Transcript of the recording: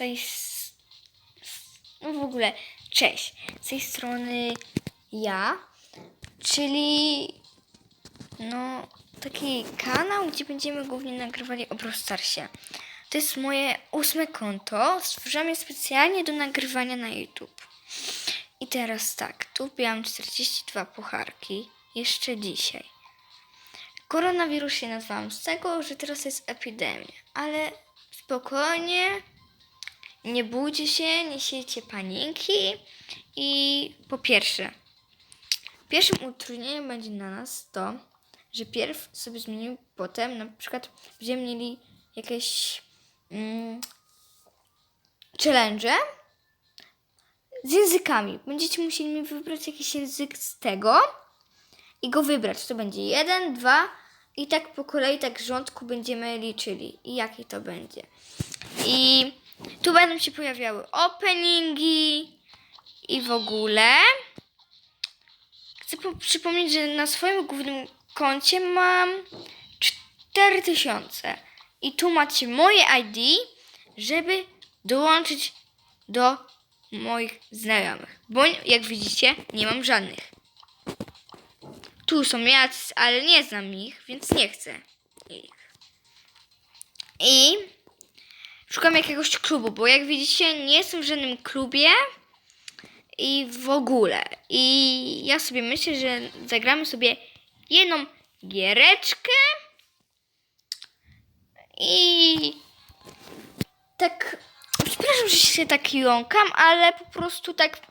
tej... No w ogóle, cześć. Z tej strony ja, czyli no taki kanał, gdzie będziemy głównie nagrywali o Brawl. To jest moje ósme konto. Stworzyłam je specjalnie do nagrywania na YouTube. I teraz tak, tu miałam 42 pucharki, jeszcze dzisiaj. Koronawirus się nazwałam z tego, że teraz jest epidemia, ale spokojnie, nie bójcie się, nie siejcie paniki i po pierwsze, pierwszym utrudnieniem będzie na nas to, że pierw sobie zmienimy, potem na przykład będziemy mieli jakieś mm, challenge z językami. Będziecie musieli wybrać jakiś język z tego i go wybrać. To będzie jeden, dwa i tak po kolei, tak rządku będziemy liczyli. I jaki to będzie. I tu będą się pojawiały openingi i w ogóle. Chcę po- przypomnieć, że na swoim głównym koncie mam 4000. I tu macie moje ID, żeby dołączyć do moich znajomych. Bo jak widzicie, nie mam żadnych. Tu są jacyś, ale nie znam ich, więc nie chcę ich. I szukam jakiegoś klubu, bo jak widzicie, nie jestem w żadnym klubie i w ogóle. I ja sobie myślę, że zagramy sobie jedną giereczkę i tak. Przepraszam, że się tak jąkam, ale po prostu tak